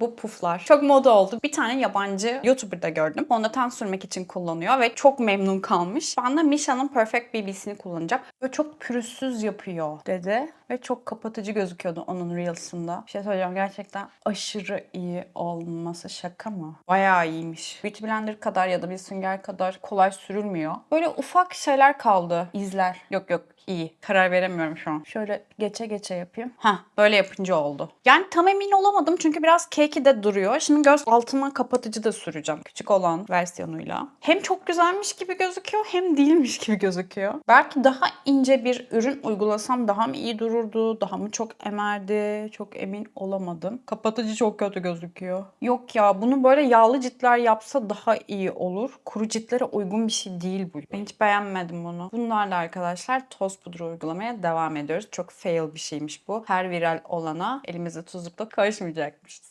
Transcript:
Bu puflar. Çok moda oldu. Bir tane yabancı YouTuber'da gördüm. Fondöten sürmek için kullanıyor ve çok memnun kalmış. Ben de Misha'nın Perfect BB'sini kullanacağım. Ve çok pürüzsüz yapıyor dedi. Ve çok kapatıcı gözüküyordu onun Reels'ında. Bir şey söyleyeceğim gerçekten aşırı iyi olması şaka mı? Bayağı iyiymiş. Beauty Blender kadar ya da bir sünger kadar kolay sürülmüyor. Böyle ufak şeyler kaldı. İzler. Yok yok iyi. Karar veremiyorum şu an. Şöyle geçe geçe yapayım. Ha böyle yapınca oldu. Yani tam emin olamadım çünkü biraz cakey de duruyor. Şimdi göz altıma kapatıcı da süreceğim. Küçük olan versiyonuyla. Hem çok güzelmiş gibi gözüküyor hem değilmiş gibi gözüküyor. Belki daha ince bir ürün uygulasam daha mı iyi dururdu? Daha mı çok emerdi? Çok emin olamadım. Kapatıcı çok kötü gözüküyor. Yok ya bunu böyle yağlı ciltler yapsa daha iyi olur. Kuru ciltlere uygun bir şey değil bu. Ben hiç beğenmedim bunu. Bunlarla arkadaşlar toz pudra uygulamaya devam ediyoruz. Çok fail bir şeymiş bu. Her viral olana elimizde tuzlukla karışmayacakmışız.